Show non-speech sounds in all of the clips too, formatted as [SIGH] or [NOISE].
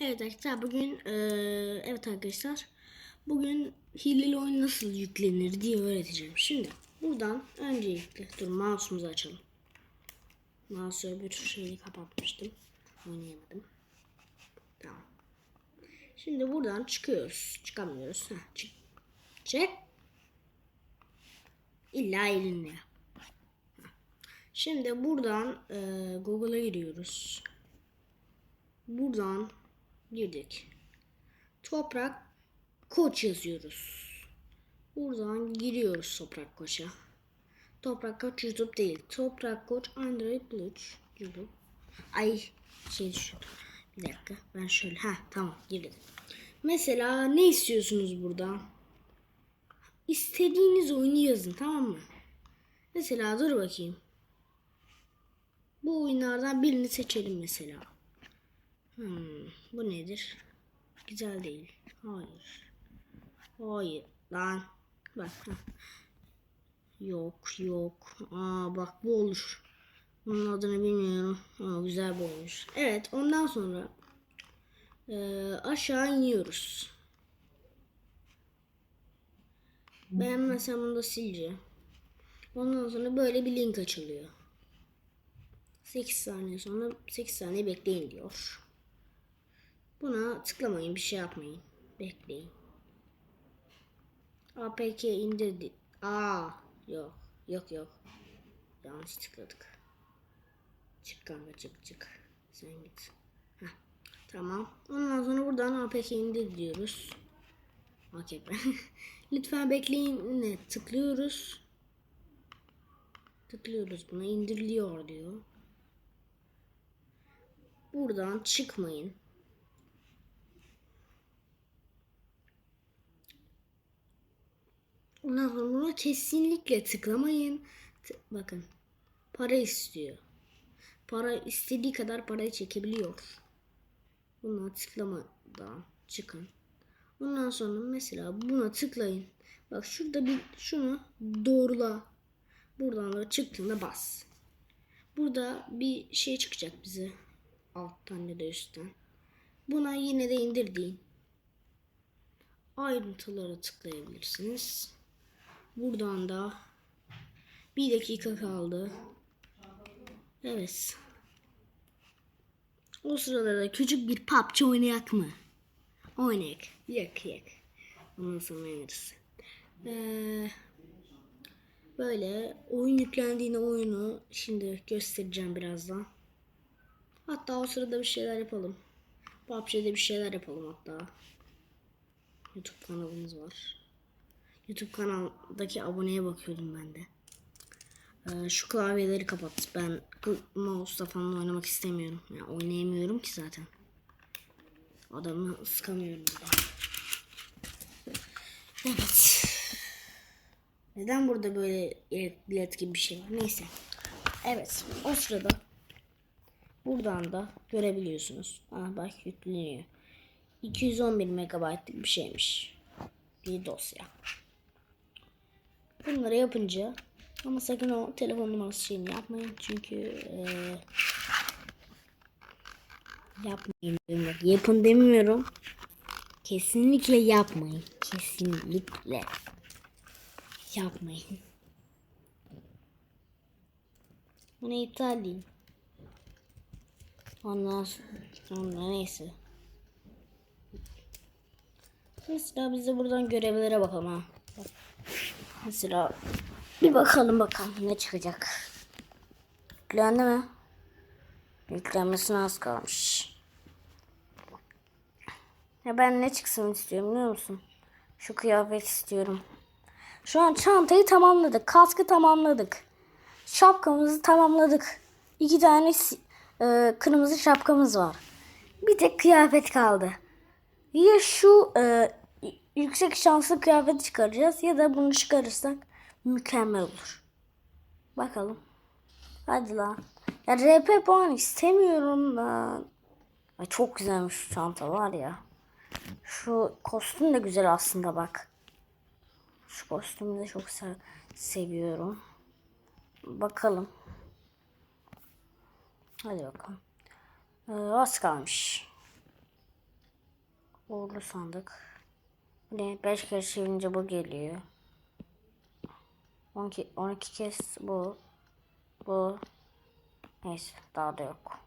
Evet arkadaşlar bugün eee, evet arkadaşlar bugün hileli oyun nasıl yüklenir diye öğreteceğim. Şimdi buradan öncelikle dur mouse'umuzu açalım. Mouse'u öbür şeyi kapatmıştım. Oynayamadım. Tamam. Şimdi buradan çıkıyoruz. Çıkamıyoruz. Heh, çık. Çık. İlla elinle. Heh. Şimdi buradan eee, Google'a giriyoruz. Buradan girdik. Toprak koç yazıyoruz. Buradan giriyoruz toprak koça. Toprak koç YouTube değil. Toprak koç Android Plus YouTube. Ay şey düşürdüm. Bir dakika ben şöyle ha tamam girdim. Mesela ne istiyorsunuz buradan? İstediğiniz oyunu yazın tamam mı? Mesela dur bakayım. Bu oyunlardan birini seçelim mesela. Hmm, bu nedir? Güzel değil. Hayır. Hayır. Lan. Bak. heh. Yok yok. Aa bak bu olur. Bunun adını bilmiyorum. Ama güzel bu olmuş. Evet ondan sonra eee, aşağı iniyoruz. Ben mesela bunu da sileceğim. Ondan sonra böyle bir link açılıyor. 8 saniye sonra 8 saniye bekleyin diyor. Buna tıklamayın, bir şey yapmayın. Bekleyin. APK indirdi. Aa, yok. Yok yok. Yanlış tıkladık. Çık kanka çık çık. Sen git. Heh, tamam. Ondan sonra buradan APK indir diyoruz. AKP. [LAUGHS] Lütfen bekleyin. Ne? Tıklıyoruz. Tıklıyoruz buna. indiriliyor diyor. Buradan çıkmayın. Ondan sonra kesinlikle tıklamayın. T- bakın. Para istiyor. Para istediği kadar parayı çekebiliyor. Buna tıklamadan çıkın. Ondan sonra mesela buna tıklayın. Bak şurada bir şunu doğrula. Buradan da çıktığında bas. Burada bir şey çıkacak bize. Alttan ya da üstten. Buna yine de indir deyin. Ayrıntılara tıklayabilirsiniz. Buradan da bir dakika kaldı. Evet. O sırada da küçük bir PUBG oynayak mı? Oynayak. Yak yak. Ondan sonra oynarız. Ee, böyle oyun yüklendiğinde oyunu şimdi göstereceğim birazdan. Hatta o sırada bir şeyler yapalım. PUBG'de bir şeyler yapalım hatta. YouTube kanalımız var. YouTube kanaldaki aboneye bakıyordum ben de. Ee, şu klavyeleri kapat. Ben mouse'la falan oynamak istemiyorum. Yani oynayamıyorum ki zaten. Adamı ıskamıyorum. bir de. Evet. Neden burada böyle bilet gibi bir şey var? Neyse. Evet. O sırada buradan da görebiliyorsunuz. Ah bak yükleniyor. 211 megabaytlık bir şeymiş. Bir dosya. Bunları yapınca ama sakın o telefon numarası şeyini yapmayın çünkü eee yapmayın diyorum. Yapın demiyorum. Kesinlikle yapmayın. Kesinlikle yapmayın. Bunu iptal edeyim. Ondan sonra neyse. Mesela biz de buradan görevlere bakalım ha. Mesela bir bakalım bakalım ne çıkacak. Yüklendi mi? Yüklenmesine az kalmış. Ya ben ne çıksın istiyorum biliyor musun? Şu kıyafet istiyorum. Şu an çantayı tamamladık. Kaskı tamamladık. Şapkamızı tamamladık. İki tane e, kırmızı şapkamız var. Bir tek kıyafet kaldı. Ya şu e, yüksek şanslı kıyafeti çıkaracağız ya da bunu çıkarırsak mükemmel olur. Bakalım. Hadi lan. Ya RP puan istemiyorum ben. Ay çok güzelmiş şu çanta var ya. Şu kostüm de güzel aslında bak. Şu kostümü de çok se- seviyorum. Bakalım. Hadi bakalım. Ee, az kalmış. Uğurlu sandık. Ne 5 kere çevirince bu geliyor. 12, 12 kez bu. Bu. Neyse daha da yok.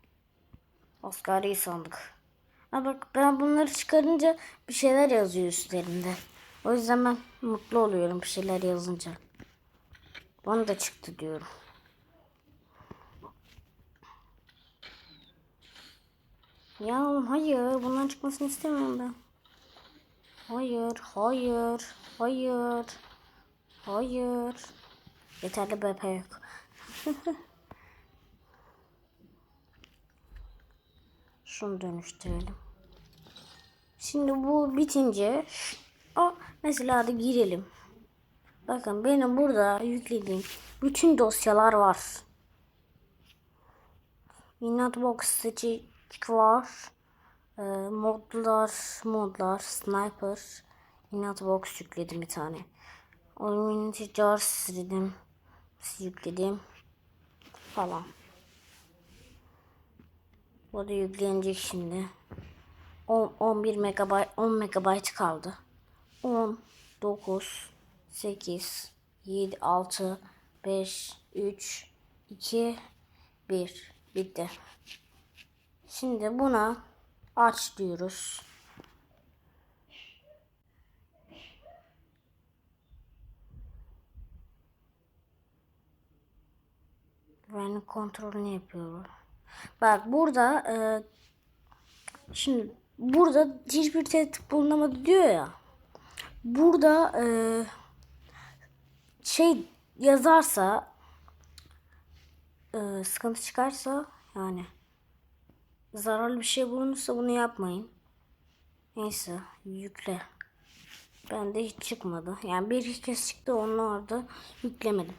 Asgari sandık. Ha bak ben bunları çıkarınca bir şeyler yazıyor üstlerinde. O yüzden ben mutlu oluyorum bir şeyler yazınca. Bana da çıktı diyorum. Ya hayır bundan çıkmasını istemiyorum ben. Hayır, hayır, hayır, hayır. Yeterli BP yok. [LAUGHS] Şunu dönüştürelim. Şimdi bu bitince o mesela hadi girelim. Bakın benim burada yüklediğim bütün dosyalar var. Minatbox seçik var. Ee, modlar, modlar, sniper, Minatbox yükledim bir tane. Illuminati Jars dedim. Yükledim. Falan. Bu da yüklenecek şimdi. 10, 11 megabayt 10 megabayt kaldı. 10 9 8 7 6 5 3 2 1 bitti. Şimdi buna aç diyoruz. Güvenlik kontrolünü yapıyorum. Bak burada e, şimdi burada hiçbir tehdit bulunamadı diyor ya. Burada e, şey yazarsa e, sıkıntı çıkarsa yani zararlı bir şey bulunursa bunu yapmayın. Neyse yükle. Bende hiç çıkmadı. Yani bir iki kez çıktı onlar da yüklemedim.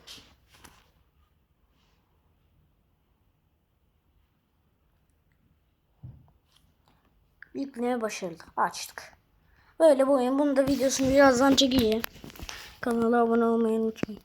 Yükleme başarılı. Açtık. Böyle bu oyun. Bunun da videosunu birazdan çekeceğim. Kanala abone olmayı unutmayın.